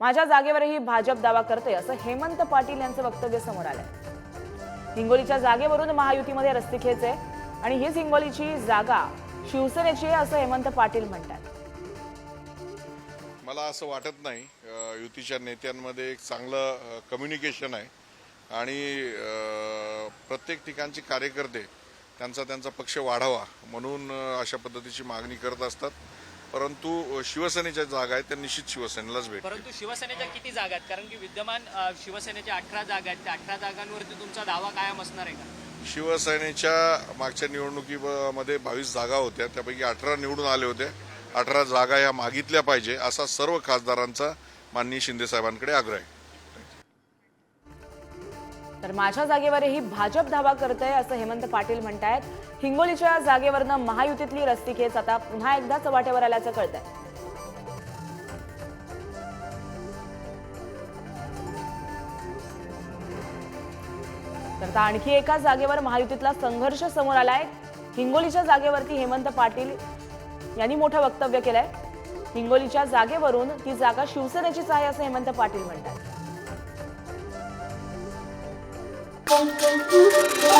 माझ्या जागेवरही भाजप दावा करते असं हेमंत पाटील यांचं वक्तव्य समोर आलंय. हिंगोलीच्या जागेवरून महायुतीमध्ये रस्तिखेच आहे आणि हीच हिंगोलीची जागा शिवसेनेची आहे असं हेमंत पाटील म्हणतात मला असं वाटत नाही युतीच्या नेत्यांमध्ये एक चांगलं कम्युनिकेशन आहे. आणि प्रत्येक ठिकाणचे कार्यकर्ते त्यांचा त्यांचा पक्ष वाढावा म्हणून अशा पद्धतीची मागणी करत असतात. परंतु शिवसेनेच्या जागा आहेत त्या निश्चित शिवसेनेलाच भेट परंतु शिवसेनेच्या किती जागा आहेत? कारण की विद्यमान शिवसेनेच्या अठरा जागा आहेत. त्या अठरा जागांवरती तुमचा दावा कायम असणार आहे का? शिवसेनेच्या मागच्या निवडणुकीमध्ये बावीस जागा होत्या. त्यापैकी अठरा निवडून आले होते. अठरा जागा या मागितल्या पाहिजे असा सर्व खासदारांचा माननीय शिंदे साहेबांकडे आग्रह आहे. तर माझ्या जागेवरही भाजप धावा करतंय असं हेमंत पाटील म्हणतायत. हिंगोलीच्या जागेवरनं महायुतीतली रस्तिखेच आता पुन्हा एकदा चव्हाट्यावर आल्याचं कळतंय. तर आता आणखी एका जागेवर महायुतीतला संघर्ष समोर आलाय. हिंगोलीच्या जागेवरती हेमंत पाटील यांनी मोठं वक्तव्य केलंय. हिंगोलीच्या जागेवरून ती जागा शिवसेनेचीच आहे असं हेमंत पाटील म्हणतात bom, bom, bom.